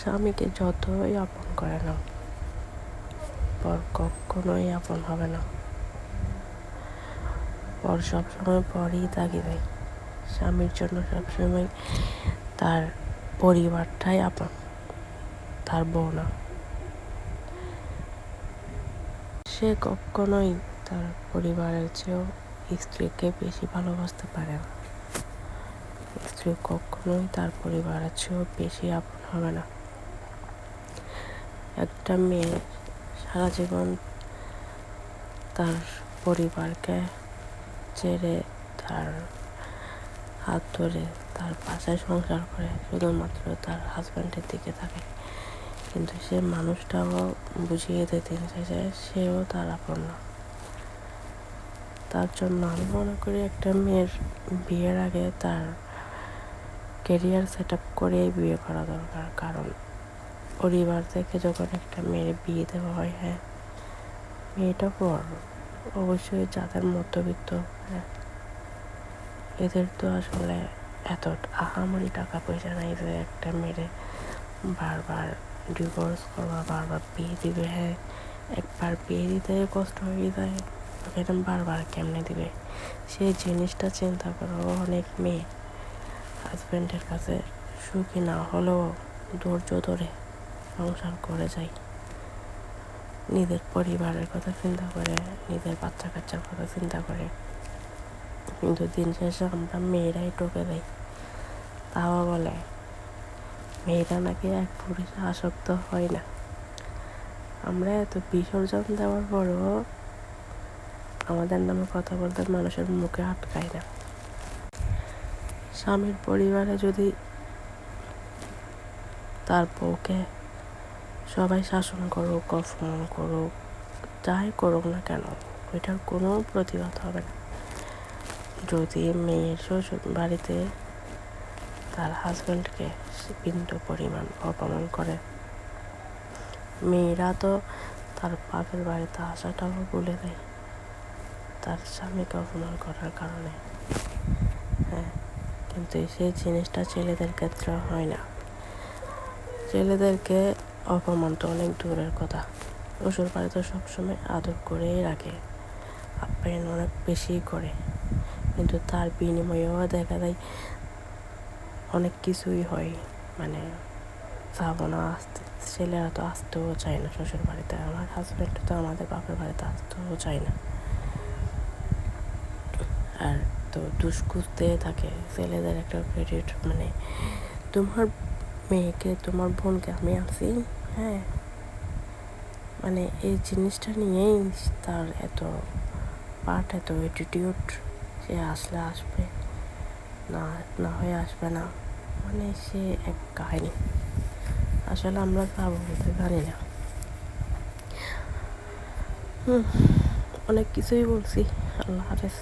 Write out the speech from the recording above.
স্বামীকে যতই আপন করে না পর কখনোই আপন হবে না। পর সবসময় পরই তাকিবে স্বামীর জন্য সবসময় তার পরিবারটাই আপন, তার বউ না। সে কখনোই তার পরিবারের চেয়েও স্ত্রীকে বেশি ভালোবাসতে পারে না। স্ত্রী কখনোই তার পরিবারের চেয়েও বেশি আপন হবে না। একটা মেয়ে সারা জীবন তার পরিবারকে ছেড়ে তার হাত ধরে তার পাশে সংসার করে, শুধুমাত্র তার হাজব্যান্ডের দিকে থাকে কিন্তু সে মানুষটাও বুঝিয়ে দিতে যে সেও তার আপন না। তার জন্য আমি মনে করি একটা মেয়ের বিয়ের আগে তার কেরিয়ার সেট আপ করেই বিয়ে করা দরকার। কারণ পরিবার থেকে যখন একটা মেয়ের বিয়ে দেওয়া হয় হ্যাঁ মেয়েটা পর অবশ্যই যাদের মধ্যবিত্ত হ্যাঁ এদের তো আসলে এত আহামরি টাকা পয়সা নাই যে একটা মেয়েরে বারবার ডিভোর্স করবা, বারবার বিয়ে দিবে হ্যাঁ একবার বিয়ে দিতে কষ্ট হয়ে যায়, এরকম বারবার কেমনে দিবে? সেই জিনিসটা চিন্তা করো, অনেক মেয়ে হাজব্যান্ডের কাছে সুখী না হলেও ধৈর্য ধরে সংসার করে যাই। নিজের পরিবারের কথা চিন্তা করে, নিজের বাচ্চা কাচ্চার কথা চিন্তা করে। কিন্তু দিন শেষে আমরা মেয়েরাই টোকে দেয় তাও বলে, মেয়েরা নাকি এক পুরুষে আসক্ত হয় না। আমরা এত বিসর্জন দেওয়ার পরও আমাদের নামে কথা বলতে মানুষের মুখে আটকায় না। স্বামীর পরিবারে যদি তার বউকে সবাই শাসন করুক অপমান করুক, যাই করুক না কেন, ওইটার কোনো প্রতিবাদ হবে না। যদি মেয়ের শ্বশুর বাড়িতে তার হাজব্যান্ডকে বিন্দু পরিমাণ অপমান করে, মেয়েরা তো তার বাপের বাড়িতে আসাটাও ভুলে দেয়, তার স্বামীকে অপমান করার কারণে। হ্যাঁ কিন্তু সেই জিনিসটা ছেলেদের ক্ষেত্রে হয় না। ছেলেদেরকে অপমান তো অনেক দূরের কথা। শ্বশুর বাড়িতে সবসময় আদর করেই রাখে আপ্যায়ন অনেক বেশি করে। কিন্তু তার বিনিময়েও দেখা যায় অনেক কিছুই হয়। মানে যাব না আসতে, ছেলেরা তো আসতেও চায় না শ্বশুর বাড়িতে, আমার হাজব্যান্ড তো আমাদের বাপের বাড়িতে আসতেও চায় না। আর তো দুষ্কুতে থাকে, ছেলেদের একটা ক্রেডিট মানে তোমার মেয়েকে, তোমার বোনকে আমি আনছি হ্যাঁ? মানে এই জিনিসটা নিয়েই তার এত পার্ট এত অ্যাটিটিউড সে আসলে আসবে, না না হয়ে আসবে না মানে সে এক কাহিনী। আসলে আমরা তা বলতে জানি না। হুম, অনেক কিছুই বলছি, আল্লাহ হাফেজ।